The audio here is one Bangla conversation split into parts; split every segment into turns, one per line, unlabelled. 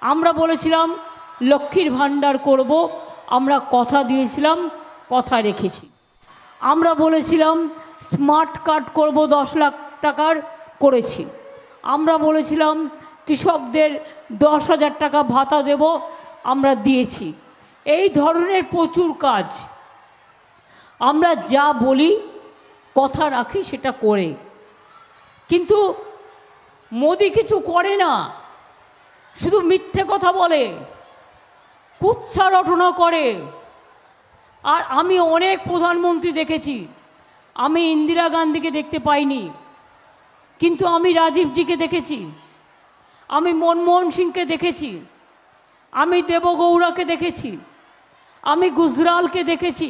আমরা বলেছিলাম, লক্ষ্মীর ভাণ্ডার করব। আমরা কথা দিয়েছিলাম, কথা রেখেছি। আমরা বলেছিলাম, স্মার্ট কার্ড করব দশ লাখ টাকার, করেছি। আমরা বলেছিলাম, কৃষকদের দশ হাজার টাকা ভাতা দেব। আমরা দিয়েছি। এই ধরনের প্রচুর কাজ। আমরা যা বলি, কথা রাখি সেটা করে। কিন্তু মোদি কিছু করে না। শুধু মিথ্যে কথা বলে, কুৎসা রটনা করে। আর আমি অনেক প্রধানমন্ত্রী দেখেছি, আমি ইন্দিরা গান্ধীকে দেখতে পাইনি, কিন্তু আমি রাজীবজিকে দেখেছি, আমি মনমোহন সিংকে দেখেছি, আমি দেবগৌড়াকে দেখেছি, আমি গুজরালকে দেখেছি,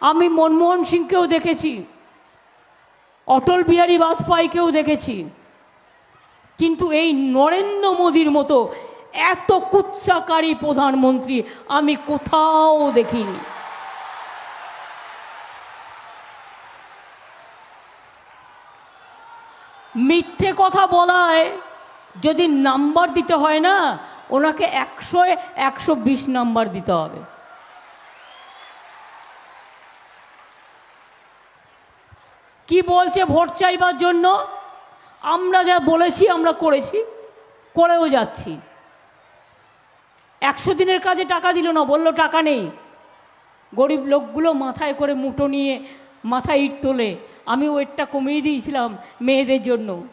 আমি মনমোহন সিংকেও দেখেছি, অটল বিহারী বাজপেয়ীকেও দেখেছি। কিন্তু এই নরেন্দ্র মোদীর মতো এত কুৎসাকারী প্রধানমন্ত্রী আমি কোথাও দেখিনি। মিথ্যে কথা বলায় যদি নাম্বার দিতে হয় না, ওনাকে একশো একশো বিশ নাম্বার দিতে হবে। কি বলছে ভোট চাইবার জন্য? আমরা যা বলেছি, আমরা করেছি, করেও যাচ্ছি। একশো দিনের কাজে টাকা দিল না, বলল, টাকা নেই। গরিব লোকগুলো মাথায় করে মুটো নিয়ে, মাথায় ইট তোলে। আমি ওয়েটটা কমিয়ে দিয়েছিলাম মেয়েদের জন্য।